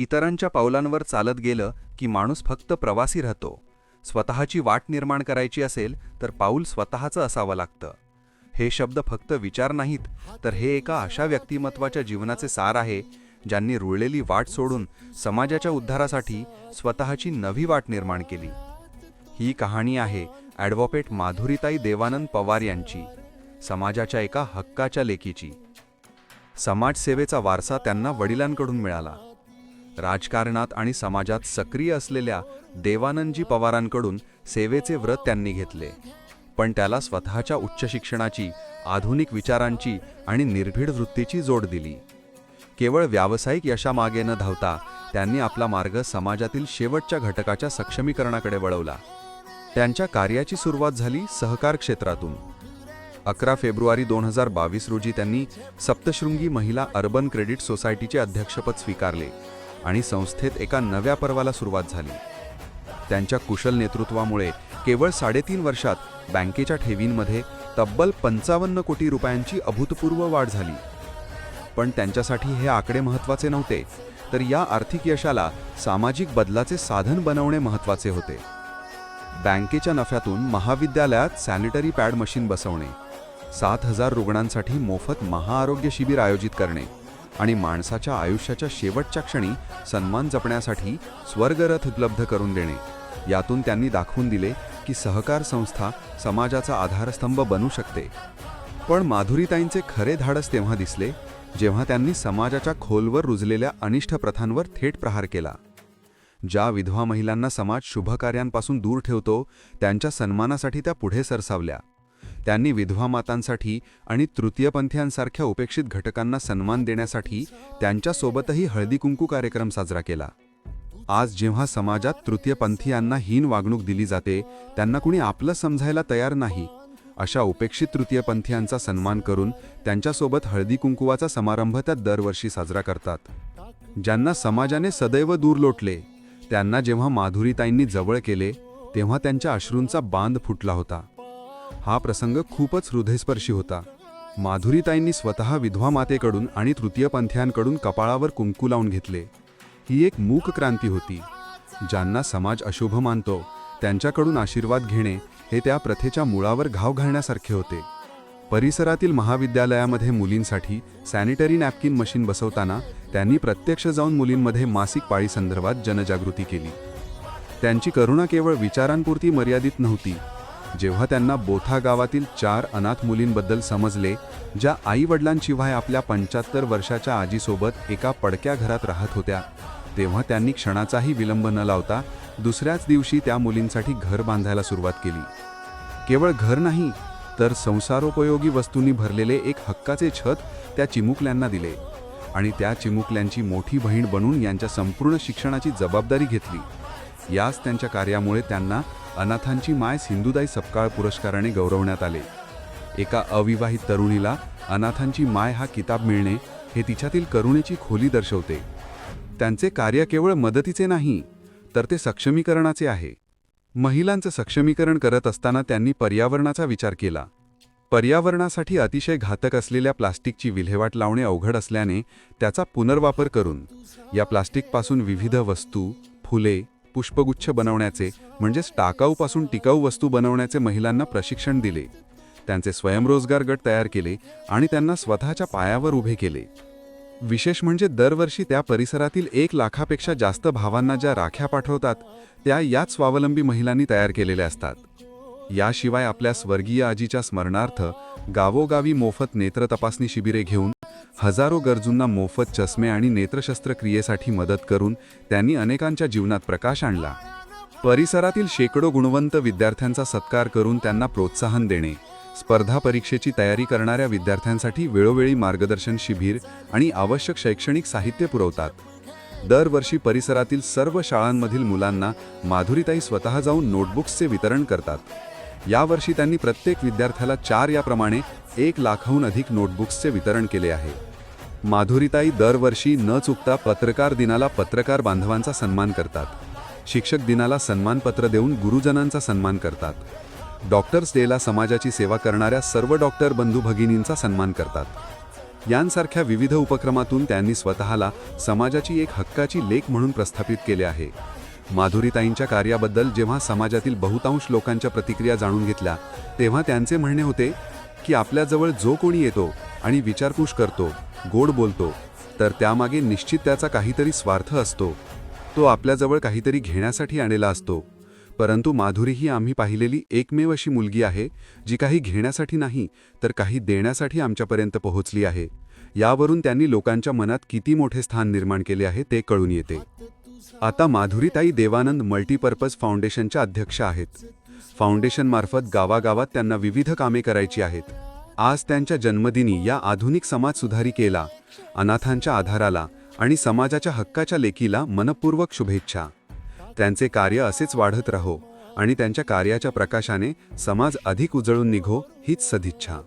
इतरांच्या पावलांवर चालत गेलं की माणूस फक्त प्रवासी राहतो. स्वतःची वाट निर्माण करायची असेल तर पाऊल स्वतःचं असावं लागतं. हे शब्द फक्त विचार नाहीत तर हे एका अशा व्यक्तिमत्वाच्या जीवनाचे सार आहे ज्यांनी रुळलेली वाट सोडून समाजाच्या उद्धारासाठी स्वतःची नवी वाट निर्माण केली. ही कहाणी आहे ॲडव्होकेट माधुरीताई देवानंद पवार यांची समाजाच्या एका हक्काच्या लेकीची. समाजसेवेचा वारसा त्यांना वडिलांकडून मिळाला. राजकारणात आणि समाजात सक्रिय असलेल्या देवानंदजी पवारांकडून सेवेचे व्रत त्यांनी घेतले. पण त्याला स्वतःच्या उच्च शिक्षणाची आधुनिक विचारांची आणि निर्भीड वृत्तीची जोड दिली. केवळ व्यावसायिक यशामागे न धावता त्यांनी आपला मार्ग समाजातील शेवटच्या घटकाच्या सक्षमीकरणाकडे वळवला. त्यांच्या कार्याची सुरुवात झाली सहकार क्षेत्रातून. अकरा फेब्रुवारी दोन हजार बावीस रोजी त्यांनी सप्तशृंगी महिला अर्बन क्रेडिट सोसायटीचे अध्यक्षपद स्वीकारले. आणि संस्थेत एका नव्या पर्वाला सुरुवात झाली. त्यांच्या कुशल नेतृत्वामुळे केवळ साडेतीन वर्षात बँकेच्या ठेवींमध्ये तब्बल पंचावन्न कोटी रुपयांची अभूतपूर्व वाढ झाली. पण त्यांच्यासाठी हे आकडे महत्त्वाचे नव्हते तर या आर्थिक यशाला सामाजिक बदलाचे साधन बनवणे महत्त्वाचे होते. बँकेच्या नफ्यातून महाविद्यालयात सॅनिटरी पॅड मशीन बसवणे सात हजार रुग्णांसाठी मोफत महाआरोग्य शिबिर आयोजित करणे आणि माणसाच्या आयुष्याच्या शेवटच्या क्षणी सन्मान जपण्यासाठी स्वर्गरथ उपलब्ध करून देणे. यातून त्यांनी दाखवून दिले की सहकार संस्था समाजाचा आधारस्तंभ बनू शकते. पण माधुरीताईंचे खरे धाडस तेव्हा दिसले जेव्हा त्यांनी समाजाच्या खोलवर रुजलेल्या अनिष्ट प्रथांवर थेट प्रहार केला. ज्या विधवा महिलांना समाज शुभकार्यांपासून दूर ठेवतो त्यांच्या सन्मानासाठी त्या पुढे सरसावल्या. त्यांनी विधवा मातांसाठी आणि तृतीयपंथीयांसारख्या उपेक्षित घटकांना सन्मान देण्यासाठी त्यांच्यासोबतही हळदी कुंकू कार्यक्रम साजरा केला. आज जेव्हा समाजात तृतीयपंथीयांना हीन वागणूक दिली जाते त्यांना कुणी आपलं समजायला तयार नाही. अशा उपेक्षित तृतीयपंथीयांचा सन्मान करून त्यांच्यासोबत हळदी कुंकुवाचा समारंभ त्या दरवर्षी साजरा करतात. ज्यांना समाजाने सदैव दूर लोटले त्यांना जेव्हा माधुरीताईंनी जवळ केले तेव्हा त्यांच्या अश्रूंचा बांध फुटला होता. हा प्रसंग खूपच हृदयस्पर्शी होता. माधुरीताईंनी स्वतः विधवा मातेकडून आणि तृतीयपंथीयांकडून कपाळावर कुंकू लावून घेतले. ही एक मूक क्रांती होती. ज्यांना समाज अशुभ मानतो त्यांच्याकडून आशीर्वाद घेणे हे त्या प्रथेच्या मुळावर घाव घालण्यासारखे होते. परिसरातील महाविद्यालयामध्ये मुलींसाठी सॅनिटरी नॅपकिन मशीन बसवताना त्यांनी प्रत्यक्ष जाऊन मुलींमध्ये मासिक पाळीसंदर्भात जनजागृती केली. त्यांची करुणा केवळ विचारांपुरती मर्यादित नव्हती जेव्हा त्यांना बोथा गावातील चार अनाथ मुलींबद्दल समजले ज्या आई वडिलांशिवाय आपल्या पंच्याहत्तर वर्षाच्या आजीसोबत एका पडक्या घरात राहत होत्या तेव्हा त्यांनी क्षणाचाही विलंब न लावता दुसऱ्याच दिवशी त्या मुलींसाठी घर बांधायला सुरुवात केली. केवळ घर नाही तर संसारोपयोगी वस्तूंनी भरलेले एक हक्काचे छत त्या चिमुकल्यांना दिले आणि त्या चिमुकल्यांची मोठी बहीण बनून यांच्या संपूर्ण शिक्षणाची जबाबदारी घेतली. याच त्यांच्या कार्यामुळे त्यांना अनाथांची माय सिंधुदाई सपकाळ पुरस्काराने गौरवण्यात आले. एका अविवाहित तरुणीला अनाथांची माय हा किताब मिळणे हे तिच्यातील करुणेची खोली दर्शवते. त्यांचे कार्य केवळ मदतीचे नाही तर ते सक्षमीकरणाचे आहे. महिलांचं सक्षमीकरण करत असताना त्यांनी पर्यावरणाचा विचार केला. पर्यावरणासाठी अतिशय घातक असलेल्या प्लास्टिकची विल्हेवाट लावणे अवघड असल्याने त्याचा पुनर्वापर करून या प्लास्टिकपासून विविध वस्तू फुले पुष्पगुच्छ बनवण्याचे म्हणजेच टाकाऊपासून टिकाऊ वस्तू बनवण्याचे महिलांना प्रशिक्षण दिले. त्यांचे स्वयंरोजगार गट तयार केले आणि त्यांना स्वतःच्या पायावर उभे केले. विशेष म्हणजे दरवर्षी त्या परिसरातील एक लाखापेक्षा जास्त भावांना ज्या राख्या पाठवतात त्या याच स्वावलंबी महिलांनी तयार केलेल्या असतात. याशिवाय आपल्या स्वर्गीय आजीच्या स्मरणार्थ गावोगावी मोफत नेत्र तपासणी शिबिरे घेऊन हजारो गरजूंना मोफत चष्मे आणि नेत्रशस्त्रक्रियेसाठी मदत करून त्यांनी अनेकांच्या जीवनात प्रकाश आणला. परिसरातील शेकडो गुणवंत विद्यार्थ्यांचा सत्कार करून त्यांना प्रोत्साहन देणे स्पर्धा परीक्षेची तयारी करणाऱ्या विद्यार्थ्यांसाठी वेळोवेळी मार्गदर्शन शिबिर आणि आवश्यक शैक्षणिक साहित्य पुरवतात. दरवर्षी परिसरातील सर्व शाळांमधील मुलांना माधुरीताई स्वतः जाऊन नोटबुक्सचे वितरण करतात. यावर्षी त्यांनी प्रत्येक विद्यार्थ्याला चार याप्रमाणे एक लाखाहून अधिक नोटबुक्सचे वितरण केले आहे. माधुरीताई दरवर्षी न चुकता पत्रकार दिनाला पत्रकार बांधवांचा सन्मान करतात. शिक्षक दिनाला सन्मानपत्र देऊन गुरुजनांचा सन्मान करतात. डॉक्टर्स डेला समाजाची सेवा करणाऱ्या सर्व डॉक्टर बंधू भगिनींचा सन्मान करतात. यांसारख्या विविध उपक्रमातून त्यांनी स्वतःला समाजाची एक हक्काची लेख म्हणून प्रस्थापित केले आहे. माधुरीताईंच्या कार्याबद्दल जेव्हा समाजातील बहुतांश लोकांच्या प्रतिक्रिया जाणून घेतल्या तेव्हा त्यांचे म्हणणे होते की आपल्याजवळ जो कोणी येतो आणि विचारपूस करतो गोड बोलतो तर त्यामागे निश्चित त्याचा काहीतरी स्वार्थ असतो. तो आपल्याजवळ काहीतरी घेण्यासाठी आलेला असतो. परंतु माधुरी ही आम्ही पाहिलेली एकमेव अशी मुलगी आहे जी काही घेण्यासाठी नाही तर काही देण्यासाठी आमच्यापर्यंत पोहोचली आहे. यावरून त्यांनी लोकांच्या मनात किती मोठे स्थान निर्माण केले आहे ते कळून येते. आता माधुरीताई देवानंद मल्टीपर्पज फाउंडेशनच्या अध्यक्ष आहेत. फाउंडेशनमार्फत गावागावात त्यांना विविध कामे करायची आहेत. आज त्यांच्या जन्मदिनी या आधुनिक समाज सुधारिकेला अनाथांच्या आधाराला आणि समाजाच्या हक्काच्या लेकीला मनपूर्वक शुभेच्छा. त्यांचे कार्य असेच वाढत राहो आणि त्यांच्या कार्याच्या प्रकाशाने समाज अधिक उजळून निघो हीच सदिच्छा.